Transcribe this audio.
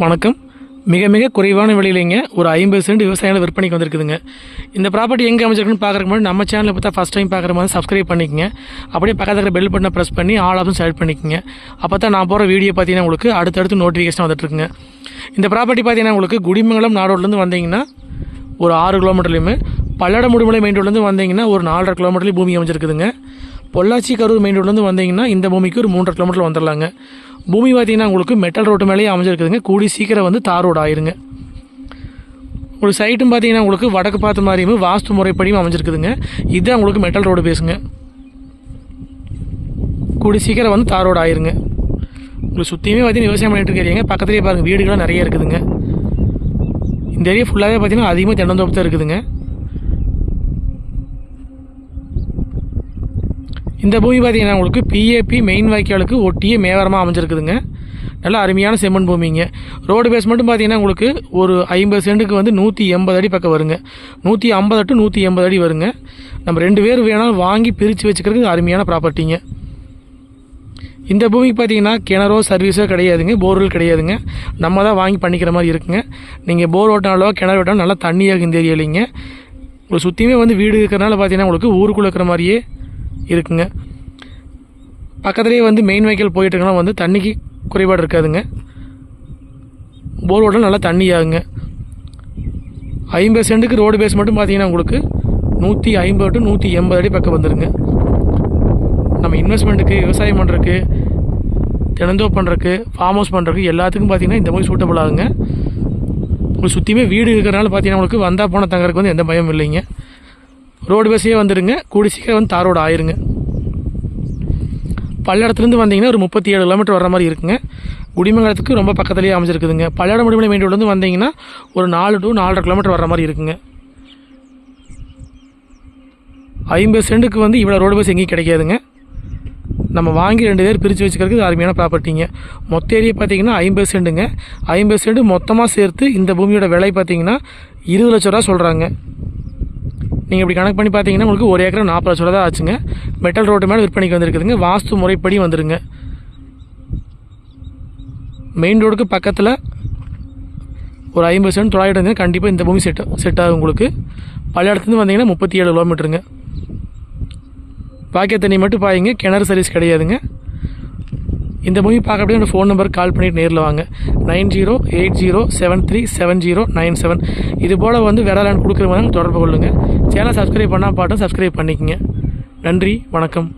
வணக்கம். மிக மிக குறைவான விலையிலேங்க ஒரு ஐம்பது சென்ட் விவசாயம் விற்பனைக்கு வந்திருக்குதுங்க. இந்த ப்ராப்பர்ட்டி எங்கே அமைச்சிருக்குன்னு பார்க்குறக்கு முன்னாடி நம்ம சேனலை பார்த்தா ஃபஸ்ட் டைம் பார்க்குற மாதிரி சப்ஸ்கிரைப் பண்ணிக்கங்க. அப்படியே பக்கத்தில் இருக்கிற பெல் பட்டனை ப்ரெஸ் பண்ணி ஆல் ஆப்ஷன் செலக்ட் பண்ணிக்கங்க. அப்போ தான் நான் போகிற வீடியோ பார்த்தீங்கன்னா உங்களுக்கு அடுத்தடுத்து நோட்டிஃபிகேஷன் வந்துட்டுருக்குங்க. இந்த ப்ராப்பர்ட்டி பார்த்தீங்கன்னா உங்களுக்கு குடிமங்கலம் நாடோட்லேருந்து வந்தீங்கன்னா ஒரு ஆறு கிலோமீட்டர்லையுமே பல்லட முடிமலை மெயின் ரோட்லேருந்து வந்தீங்கன்னா ஒரு நாலரை கிலோமீட்டர்லேயும் பூமி அமைஞ்சிருக்குதுங்க. பொள்ளாச்சி கரூர் மெயின் ரோட்லேருந்து வந்தீங்கன்னா இந்த பூமிக்கு ஒரு மூன்றரை கிலோமீட்டர் வந்துடலாங்க பூமி பார்த்தீங்கன்னா உங்களுக்கு மெட்டல் ரோட்டு மேலேயே அமைஞ்சிருக்குதுங்க. கூடி சீக்கிரம் வந்து தார் ரோடு ஆயிருங்க. ஒரு சைட்டும் பார்த்தீங்கன்னா உங்களுக்கு வடக்கு பார்த்த மாதிரியும் வாஸ்து முறைப்படியும் அமைஞ்சிருக்குதுங்க. இதுதான் உங்களுக்கு மெட்டல் ரோடு பேசுங்க கூடி சீக்கிரம் வந்து தார் ரோடு ஆயிருங்க. உங்களுக்கு சுற்றியுமே பார்த்தீங்கன்னா விவசாயம் பண்ணிட்டு இருக்கிறீங்க. பக்கத்துலேயே பாருங்கள் வீடுகள்லாம் நிறைய இருக்குதுங்க. இந்த ஏரியா ஃபுல்லாகவே பார்த்தீங்கன்னா அதிகமாக தென்னந்தோப்பு தான் இருக்குதுங்க. இந்த பூமி பார்த்தீங்கன்னா உங்களுக்கு பிஏபி மெயின் வாய்க்காலுக்கு ஒட்டிய மேவரமாக அமைஞ்சிருக்குதுங்க. நல்லா அருமையான செம்மண் பூமிங்க. ரோடு பேஸ் மட்டும் பார்த்தீங்கன்னா உங்களுக்கு ஒரு ஐம்பது சென்ட்டுக்கு வந்து நூற்றி எண்பது அடி பக்கம் வருங்க. நூற்றி ஐம்பது டு நூற்றி எண்பது அடி வருங்க. நம்ம ரெண்டு பேர் வேணாலும் வாங்கி பிரித்து வச்சுக்கிறதுக்கு அருமையான ப்ராப்பர்ட்டிங்க இந்த பூமிக்கு பார்த்தீங்கன்னா கிணறோ சர்வீஸோ கிடையாதுங்க. போர்வெல் கிடையாதுங்க. நம்ம தான் வாங்கி பண்ணிக்கிற மாதிரி இருக்குங்க. நீங்கள் போர் ஓட்டினாலோ கிணறு ஓட்டினாலும் நல்லா தண்ணியாக இந்த ஏரியாலிங்க. உங்களுக்கு சுற்றியுமே வந்து வீடு இருக்கிறனால பார்த்தீங்கன்னா உங்களுக்கு ஊருக்குள்ளே இருக்கிற மாதிரியே இருக்குங்க. பக்கத்துலேயே வந்து மெயின் வெஹிக்கிள் போயிட்டு வந்து தண்ணிக்கு குறைபாடு இருக்காதுங்க. போர் ஓட்டில் நல்லா தண்ணி ஆகுங்க. ஐம்பது சென்ட்டுக்கு ரோடு பேஸ் மட்டும் பார்த்தீங்கன்னா உங்களுக்கு நூற்றி ஐம்பது டு நூற்றி எண்பது அடி பக்கம் வந்துடுங்க நம்ம இன்வெஸ்ட்மெண்ட்டுக்கு விவசாயம் பண்ணுறதுக்கு தினந்தோ பண்ணுறதுக்கு ஃபார்ம் ஹவுஸ் பண்ணுறதுக்கு எல்லாத்துக்கும் பார்த்தீங்கன்னா இந்த மாதிரி சூட்டபிள் ஆகுங்க. உங்களுக்கு சுற்றியுமே வீடு இருக்கிறனால பார்த்தீங்கன்னா உங்களுக்கு வந்தால் போன தங்கறதுக்கு வந்து எந்த பயம் இல்லைங்க. ரோடு பஸ்ஸே வந்துடுங்க கூடி சீக்கிரம் வந்து தார் ரோடு ஆயிருங்க. பல்லடத்துலேருந்து வந்தீங்கன்னா ஒரு முப்பத்தி ஏழு கிலோமீட்டர் வர மாதிரி இருக்குங்க. குடிமங்கலத்துக்கு ரொம்ப பக்கத்துலேயே அமைஞ்சிருக்குதுங்க. பல்லடம் முடிமலை மெயின் ரோட்லேருந்து வந்தீங்கன்னா ஒரு நாலு டு நாலரை கிலோமீட்டர் வர மாதிரி இருக்குங்க. ஐம்பது சென்ட்டுக்கு வந்து இவ்வளோ ரோடு பஸ் எங்கேயும் கிடைக்காதுங்க. நம்ம வாங்கி ரெண்டு பேர் பிரித்து வச்சுக்கிறதுக்கு அருமையான ப்ராப்பர்ட்டிங்க. மொத்த ஏரியா பார்த்தீங்கன்னா ஐம்பது சென்ட்டுங்க. ஐம்பது சென்ட் மொத்தமாக சேர்த்து இந்த பூமியோட விலை பார்த்தீங்கன்னா இருபது லட்ச ரூபா சொல்கிறாங்க நீங்கள் இப்படி கணக்கு பண்ணி பார்த்தீங்கன்னா உங்களுக்கு ஒரு ஏக்கர் நாற்பது லட்ச ரூபா தான் ஆச்சுங்க. மெட்டல் ரோட்டு மேலே விற்பனைக்கு வந்திருக்குதுங்க. வாஸ்து முறைப்படி வந்துருங்க. மெயின் ரோடுக்கு பக்கத்தில் ஒரு ஐம்பது சென்ட் தொள்ளாயிரம் இருந்தால் கண்டிப்பாக இந்த பூமி செட் செட் ஆகும் உங்களுக்கு. பல்லடத்துலேருந்து வந்தீங்கன்னா முப்பத்தி ஏழு கிலோமீட்டருங்க பாக்கிய தண்ணி மட்டும் பாய்ங்க. கிணறு சர்வீஸ் கிடையாதுங்க. இந்த மூவி பார்க்க அப்படியே என்னோட ஃபோன் நம்பர் கால் பண்ணிட்டு நேரில் வாங்க. Nine zero eight zero seven three seven zero nine seven இது போல் வந்து வேற லேண்ட் கொடுக்குற மாதிரி தொடர்பு கொள்ளுங்கள் சேனல் சப்ஸ்கிரைப் பண்ணால் பாட்டும் சப்ஸ்கிரைப் பண்ணிக்கங்க. நன்றி வணக்கம்.